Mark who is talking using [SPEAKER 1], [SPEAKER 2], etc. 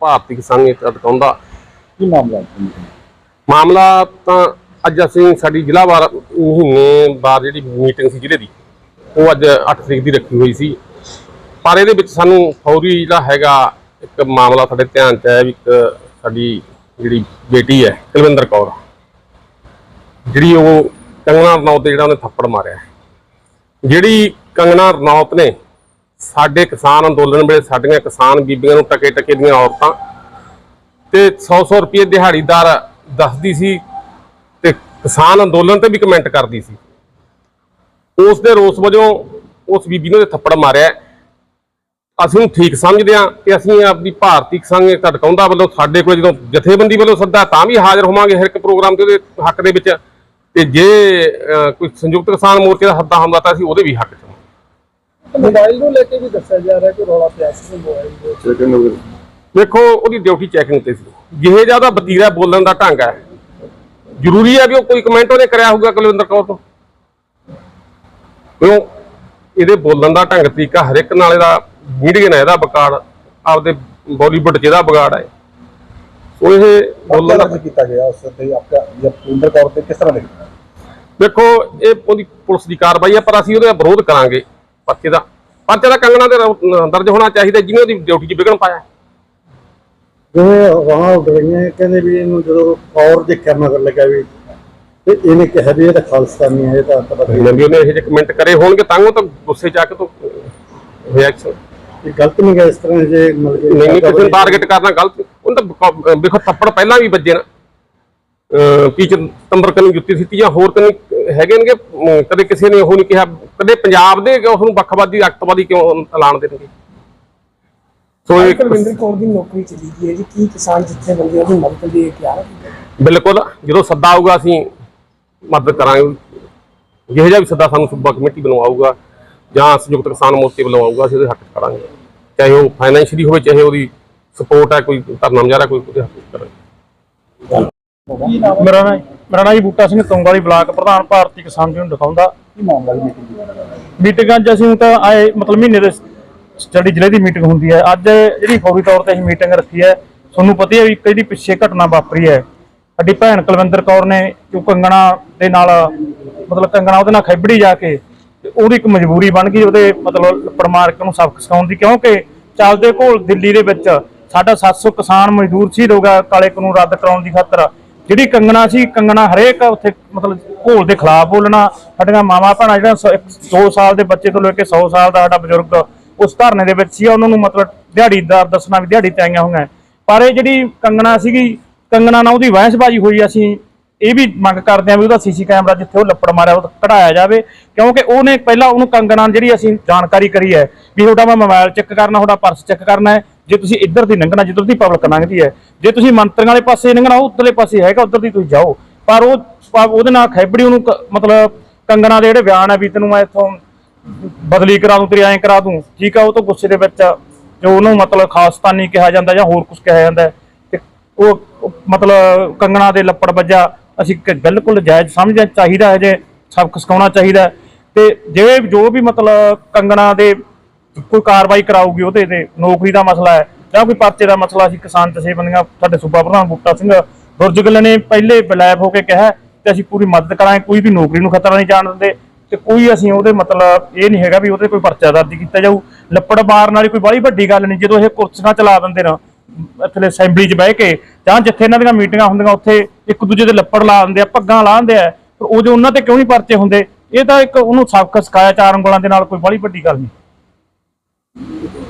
[SPEAKER 1] ਭਾਰਤੀ ਕਿਸਾਨ ਏਕਤਾ ਦਿਖਾਉਂਦਾ
[SPEAKER 2] ਕੀ ਮਾਮਲਾ ਹੈ
[SPEAKER 1] ਮਾਮਲਾ ਤਾਂ ਅੱਜ ਅਸੀਂ ਸਾਡੀ ਜ਼ਿਲ੍ਹਾ ਵਾਰ ਮਹੀਨੇ ਬਾਅਦ ਜਿਹੜੀ ਮੀਟਿੰਗ ਸੀ ਜ਼ਿਲ੍ਹੇ ਦੀ ਉਹ ਅੱਜ 8 ਤਰੀਕ ਦੀ ਰੱਖੀ ਹੋਈ ਸੀ। ਪਰ ਇਹਦੇ ਵਿੱਚ ਸਾਨੂੰ ਫੌਰੀ ਜਿਹੜਾ ਹੈਗਾ ਇੱਕ ਮਾਮਲਾ ਸਾਡੇ ਧਿਆਨ 'ਚ ਆਇਆ ਵੀ ਇੱਕ ਸਾਡੀ ਜਿਹੜੀ ਬੇਟੀ ਹੈ ਕੁਲਵਿੰਦਰ ਕੌਰ ਜਿਹੜੀ ਉਹ ਕੰਗਨਾ ਰਣੌਤ ਤੇ ਜਿਹੜਾ ਉਹਨੇ ਥੱਪੜ ਮਾਰਿਆ। ਜਿਹੜੀ ਕੰਗਨਾ ਰਣੌਤ ਨੇ ਸਾਡੇ ਕਿਸਾਨ ਅੰਦੋਲਨ ਵੇਲੇ ਸਾਡੀਆਂ ਕਿਸਾਨ ਬੀਬੀਆਂ ਨੂੰ ਟਕੇ ਟਕੇ ਦੀਆਂ ਔਰਤਾਂ ਤੇ 100-100 ਰੁਪਏ ਦਿਹਾੜੀਦਾਰ ਦੱਸਦੀ ਸੀ ਤੇ ਕਿਸਾਨ ਅੰਦੋਲਨ ਤੇ ਵੀ ਕਮੈਂਟ ਕਰਦੀ ਸੀ। ਉਸ ਦੇ ਰੋਸ ਵਜੋਂ ਉਸ ਬੀਬੀ ਨੇ ਉਹਦੇ ਥੱਪੜ ਮਾਰਿਆ। ਅਸੀਂ ਨੂੰ ਠੀਕ ਸਮਝਦੇ ਹਾਂ ਤੇ ਅਸੀਂ ਆਪਣੀ ਭਾਰਤੀ ਕਿਸਾਨੀ ਏਕਤਾ ਟਕਾਉਂਦਾ ਵੱਲੋਂ ਸਾਡੇ ਕੋਲ ਜਦੋਂ ਜਥੇਬੰਦੀ ਵੱਲੋਂ ਸੱਦਾ ਤਾਂ ਵੀ ਹਾਜ਼ਰ ਹੋਵਾਂਗੇ ਹਰ ਇੱਕ ਪ੍ਰੋਗਰਾਮ ਤੇ ਉਹਦੇ ਹੱਕ ਦੇ ਵਿੱਚ। ਤੇ ਜੇ ਕੋਈ ਸੰਯੁਕਤ ਕਿਸਾਨ ਮੋਰਚੇ ਦਾ ਸੱਦਾ ਹੁੰਦਾ ਤਾਂ ਅਸੀਂ ਉਹਦੇ ਵੀ ਹੱਕ 'ਚ ਹਾਂ।
[SPEAKER 2] ਮੋਬਾਈਲ ਨੂੰ ਲੈ ਕੇ ਵੀ ਦੱਸਿਆ ਜਾ ਰਿਹਾ ਕਿ ਰੌਲਾ ਪਿਆ ਸੀ ਮੋਬਾਈਲ ਦੇ
[SPEAKER 1] ਵੇਖੋ ਉਹਦੀ ਡਿਊਟੀ ਚੈਕਿੰਗ ਤੇ ਸੀ। ਜਿਹੇ ਜ਼ਿਆਦਾ ਵਤੀਰਾ ਬੋਲਣ ਦਾ ਢੰਗ ਹੈ। ਜ਼ਰੂਰੀ ਹੈ ਵੀ ਉਹ ਕੋਈ ਕਮੈਂਟ ਉਹਨੇ ਕਰਿਆ ਹੋਊਗਾ ਕੁਲਵਿੰਦਰ ਕੌਰ ਤੋਂ। ਕਿਉਂ? ਇਹਦੇ ਬੋਲਣ ਦਾ ਢੰਗ ਤਰੀਕਾ ਹਰ ਇੱਕ ਨਾਲ ਇਹਦਾ ਮੀਡੀਆ ਨੇ ਇਹਦਾ ਵਿਗਾੜ ਆਪਦੇ ਬਾਲੀਵੁੱਡ 'ਚ ਇਹਦਾ ਵਿਗਾੜ ਹੈ। ਉਹ ਇਹ ਬੋਲਣ ਦਾ
[SPEAKER 2] ਕੀਤਾ ਗਿਆ ਉਸ ਤੇ ਆਪਕਾ ਜਾਂ ਪੁੰਦਰ ਕੌਰ ਤੇ ਕਿਸ ਤਰ੍ਹਾਂ
[SPEAKER 1] ਦੇਖੋ ਇਹ ਉਹਦੀ ਪੁਲਿਸ ਦੀ ਕਾਰਵਾਈ ਹੈ ਪਰ ਅਸੀਂ ਉਹਦਾ ਵਿਰੋਧ ਕਰਾਂਗੇ। ਪਰਚੇ ਦਾ ਪਰਚੇ ਦਾ ਕੰਗਣਾ ਰ- ਦਰਜ ਹੋਣਾ ਚਾਹੀਦਾ ਜਿਹਨੇ ਉਹਦੀ ਡਿਊਟੀ 'ਚ ਵਿਘਨ ਪਾਇਆ।
[SPEAKER 2] ਜਿਵੇਂ ਵਾਹਾਂ ਉੱਡ ਰਹੀਆਂ ਕਹਿੰਦੇ ਵੀ ਇਹਨੂੰ ਜਦੋਂ ਕੌਰ ਦੇਖਿਆ ਮਗਰ ਲੱਗਾ ਵੀ ਤੇ ਇਹਨੇ ਕਿਹਾ ਵੀ ਇਹ ਤਾਂ ਖਾਲਸਤਾਨੀ ਹੈ ਇਹ ਤਾਂ ਪਤਾ
[SPEAKER 1] ਵੀ ਉਹਨੇ ਇਹ ਜਿਹੇ ਕਮੈਂਟ ਕਰੇ ਹੋਣਗੇ ਤਾਂ ਉਹ ਤਾਂ ਗੁੱਸੇ ਚ ਆ ਕੇ ਤੋਂ ਹੋਇਆ ਐਕਸ਼ਨ
[SPEAKER 2] ਨਹੀਂ ਗਲਤ ਨਹੀਂ ਗਿਆ ਇਸ ਤਰ੍ਹਾਂ ਜੇ ਮਿਲ ਕੇ
[SPEAKER 1] ਨਹੀਂ ਨਹੀਂ ਕਿਸੇ ਨੂੰ ਟਾਰਗੇਟ ਕਰਨਾ ਗਲਤ ਉਹਨਾਂ ਤਾਂ ਵੇਖੋ ਥੱਪੜ ਪਹਿਲਾਂ ਵੀ ਵੱਜੇ ਨਾ। ਅਹ ਕੀ ਤੰਬਰ ਕਨੀ ਜੁੱਤੀ ਸਿੱਟੀ ਜਾਂ ਹੋਰ ਕਨੀ ਹੈਗੇ ਅਮ ਕਦੇ ਕਿਸੇ ਨੇ ਉਹ ਨਹੀਂ ਕਿਹਾ ਕਦੇ ਪੰਜਾਬ ਦੇ ਉਸ ਨੂੰ ਵੱਖਵਾਦੀ ਅੱਤਵਾਦੀ ਕਿਉਂ ਐਲਾਨ ਦੇਣਗੇ? ਸੋ ਇਹ
[SPEAKER 3] ਕੁਲਵਿੰਦਰ ਕੌਰ ਦੀ ਨੌਕਰੀ ਚਲੀ ਗਈ ਹੈ ਜੀ ਕੀ ਕਿਸਾਨ ਜਥੇਬੰਦੀਆਂ ਦੀ ਮਦਦ ਲਈ ਤਿਆਰ ਹੈ
[SPEAKER 1] ਬਿਲਕੁਲ ਜਦੋਂ ਸੱਦਾ ਆਊਗਾ ਅਸੀਂ ਮਦਦ ਕਰਾਂਗੇ। ਜਿਹੋ ਜਿਹਾ ਵੀ ਸੱਦਾ ਸਾਨੂੰ ਸੂਬਾ ਕਮੇਟੀ ਵੱਲੋਂ ਆਊਗਾ ਜਾਂ ਸੰਯੁਕਤ ਕਿਸਾਨ ਮੋਰਚੇ ਵੱਲੋਂ ਆਊਗਾ ਅਸੀਂ ਉਹਦੇ ਹੱਕ 'ਚ ਖੜਾਂਗੇ ਚਾਹੇ ਉਹ ਫਾਈਨੈਂਸ਼ੀਅਲੀ ਹੋਵੇ ਚਾਹੇ ਉਹਦੀ ਸਪੋਰਟ ਹੈ ਕੋਈ ਧਰਨਾ ਮੁਜ਼ਾਹਰਾ ਕੋਈ ਉਹਦੇ ਹੱਕ ਕਰਾਂਗੇ।
[SPEAKER 4] ਮੇਰਾ ਨਾਂ ਮੇਰਾ ਨਾਂ ਜੀ ਬੂਟਾ ਸਿੰਘ ਤੁੰਗਾਲੀ ਬਲਾਕ ਪ੍ਰਧਾਨ ਭਾਰਤੀ ਕਿਸਾਨ ਯੂਨੀਅਨ ਦਿਖਾਉਂਦਾ।
[SPEAKER 2] ਕੀ ਮਾਮਲਾ ਦੀ ਮੀਟਿੰਗ
[SPEAKER 4] ਮੀਟਿੰਗਾਂ 'ਚ ਅਸੀਂ ਤਾਂ ਆਏ ਮਤਲਬ ਮਹੀਨੇ ਦੇ ਸਟੱਡੀ ਜ਼ਿਲ੍ਹੇ ਦੀ ਮੀਟਿੰਗ ਹੁੰਦੀ ਹੈ। ਅੱਜ ਜਿਹੜੀ ਫੌਰੀ ਤੌਰ ਤੇ ਅਸੀਂ ਮੀਟਿੰਗ ਰੱਖੀ ਹੈ ਤੁਹਾਨੂੰ ਪਤਾ ਹੀ ਵੀ ਕਿਹੜੀ ਪਿੱਛੇ ਘਟਨਾ ਵਾਪਰੀ ਹੈ। ਸਾਡੀ ਭੈਣ ਕੁਲਵਿੰਦਰ ਕੌਰ ਨੇ ਜੋ ਕੰਗਣਾ ਦੇ ਨਾਲ ਮਤਲਬ ਕੰਗਣਾ ਉਹਦੇ ਨਾਲ ਖੈਬੜੀ ਜਾ ਕੇ ਉਹਦੀ ਇੱਕ ਮਜਬੂਰੀ ਬਣ ਗਈ ਉਹਦੇ ਮਤਲਬ ਲੱਪੜ ਮਾਰ ਕੇ ਉਹਨੂੰ ਸਬਕ ਸਿਖਾਉਣ ਦੀ। ਕਿਉਂਕਿ ਚੱਲਦੇ ਘੋਲ ਦਿੱਲੀ ਦੇ ਵਿੱਚ ਸਾਡਾ 700 ਕਿਸਾਨ ਮਜ਼ਦੂਰ ਹੋ ਗਿਆ ਕਾਲੇ ਕਾਨੂੰਨ ਰੱਦ ਕਰਾਉਣ ਦੀ ਖਾਤਰ। ਜਿਹੜੀ ਕੰਗਣਾ ਸੀ, ਕੰਗਣਾ ਹਰੇਕ ਉੱਥੇ ਮਤਲਬ ਘੋਲ ਦੇ ਖਿਲਾਫ ਬੋਲਣਾ। ਸਾਡੀਆਂ ਮਾਵਾਂ ਭੈਣਾਂ ਜਿਹੜਾ 2 ਸਾਲ ਦੇ ਬੱਚੇ ਤੋਂ ਲੈ ਕੇ 100 ਸਾਲ ਦਾ ਸਾਡਾ ਬਜ਼ੁਰਗ ਉਸ ਧਰਨੇ ਦੇ ਵਿੱਚ ਸੀ ਉਹਨਾਂ ਨੂੰ ਮਤਲਬ ਦਿਹਾੜੀਦਾਰ ਦੱਸਣਾ ਵੀ ਦਿਹਾੜੀ ਤੇ ਹੋਈਆਂ। ਪਰ ਇਹ ਜਿਹੜੀ ਕੰਗਣਾ ਸੀਗੀ, ਕੰਗਣਾ ਨਾਲ ਉਹਦੀ ਵਹਿਸਬਾਜੀ ਹੋਈ, ਅਸੀਂ ਇਹ ਵੀ ਮੰਗ ਕਰਦੇ ਹਾਂ ਵੀ ਉਹਦਾ ਸੀਸੀ ਕੈਮਰਾ ਜਿੱਥੇ ਉਹ ਲੱਪੜ ਮਾਰਿਆ, ਉਹ ਕਢਾਇਆ ਜਾਵੇ। ਕਿਉਂਕਿ ਉਹਨੇ ਪਹਿਲਾਂ ਉਹਨੂੰ ਕੰਗਣਾ ਜਿਹੜੀ ਅਸੀਂ ਜਾਣਕਾਰੀ ਕਰੀ ਹੈ, ਵੀ ਤੁਹਾਡਾ ਮੈਂ ਮੋਬਾਈਲ ਚੈੱਕ ਕਰਨਾ, ਤੁਹਾਡਾ ਪਰਸ ਚੈੱਕ ਕਰਨਾ ਹੈ ਜੇ ਤੁਸੀਂ ਇੱਧਰ ਦੀ ਲੰਘਣਾ, ਜਿੱਧਰ ਦੀ ਪਬਲਿਕ ਲੰਘਦੀ ਹੈ, ਜੇ ਤੁਸੀਂ ਮੰਤਰੀਆਂ ਵਾਲੇ ਪਾਸੇ ਲੰਘਣਾ, ਉਹ ਉੱਧਰਲੇ ਪਾਸੇ ਹੈਗਾ, ਉੱਧਰ ਦੀ ਤੁਸੀਂ ਜਾਓ। ਪਰ ਉਹ ਉਹਦੇ ਨਾਲ ਖੈਬੜੀ ਉਹਨੂੰ ਕ- ਮਤਲਬ ਕੰਗਣਾ ਦੇ ਜਿਹੜੇ ਬਿਆਨ ਹੈ ਵੀ ਤੈਨੂੰ ਮੈਂ ਇੱਥੋਂ ਬਦਲੀ ਕਰਾ ਦੂੰ, ਤੇਰੀ ਐਂ ਕਰਾ ਦੂੰ, ਠੀਕ ਆ, ਉਹ ਤੋਂ ਗੁੱਸੇ ਦੇ ਵਿੱਚ ਜੋ ਉਹਨੂੰ ਮਤਲਬ ਖਾਸਤਾਨੀ ਕਿਹਾ ਜਾਂਦਾ ਜਾਂ ਹੋਰ ਕੁਝ ਕਿਹਾ ਜਾਂਦਾ ਤੇ ਉਹ ਮਤਲਬ ਕੰਗਣਾ ਦੇ ਲੱਪੜ ਵੱਜਾ। ਅਸੀਂ ਬਿਲਕੁਲ ਜਾਇਜ਼ ਸਮਝਿਆ ਚਾਹੀਦਾ ਹੈ ਜੇ ਸਬਕ ਸਿਖਾਉਣਾ ਚਾਹੀਦਾ ਤੇ ਜੇ, ਜੋ ਵੀ ਮਤਲਬ ਕੰਗਣਾ ਦੇ ਕੋਈ ਕਾਰਵਾਈ ਕਰਾਊਗੀ ਉਹਦੇ ਤੇ, ਨੌਕਰੀ ਦਾ ਮਸਲਾ ਹੈ, ਜਾਂ ਕੋਈ ਪਰਚੇ ਦਾ ਮਸਲਾ ਸੀ, ਕਿਸਾਨ ਜਥੇਬੰਦੀਆਂ, ਸਾਡੇ ਸੂਬਾ ਪ੍ਰਧਾਨ ਬੂਟਾ ਸਿੰਘ ਬੁਰਜਗਲ ਨੇ ਪਹਿਲੇ ਬਲੈਬ ਹੋ ਕੇ ਕਿਹਾ ਤੇ ਅਸੀਂ ਪੂਰੀ ਮਦਦ ਕਰਾਂਗੇ, ਕੋਈ ਵੀ ਨੌਕਰੀ ਨੂੰ ਖਤਰਾ ਨਹੀਂ ਜਾਣ ਦਿੰਦੇ ਤੇ ਕੋਈ ਅਸੀਂ ਉਹਦੇ ਮਤਲਬ ਇਹ ਨਹੀਂ ਹੈਗਾ ਵੀ ਉਹਦੇ ਕੋਈ ਪਰਚਾ ਦਰਜ ਕੀਤਾ ਜਾਊ। ਲੱਪੜ ਮਾਰਨ ਵਾਲੀ ਕੋਈ ਬਾਹਲੀ ਵੱਡੀ ਗੱਲ ਨਹੀਂ, ਜਦੋਂ ਇਹ ਕੁਰਸੀਆਂ ਚਲਾ ਦਿੰਦੇ ਨਾ, ਇੱਥੇ ਅਸੈਂਬਲੀ 'ਚ ਬਹਿ ਕੇ, ਜਾਂ ਜਿੱਥੇ ਇਹਨਾਂ ਦੀਆਂ ਮੀਟਿੰਗਾਂ ਹੁੰਦੀਆਂ, ਉੱਥੇ ਇੱਕ ਦੂਜੇ ਦੇ ਲੱਪੜ ਲਾ ਦਿੰਦੇ ਆ, ਪੱਗਾਂ ਲਾਉਂਦੇ ਆ ਪਰ ਉਹ ਜੋ ਉਹਨਾਂ ਤੇ ਕਿਉਂ ਨਹੀਂ ਪਰਚੇ ਹੁੰਦੇ, ਇਹ ਤਾਂ ਇੱਕ ਉਹਨੂੰ ਸਬਕ ਸਿਖਾਇਆ ਚਾਰ ਉਂਗਲਾਂ ਦੇ ਨਾਲ ਕੋਈ ਬਾਹਲੀ ਵੱਡੀ ਗੱਲ ਨਹੀਂ। Thank you.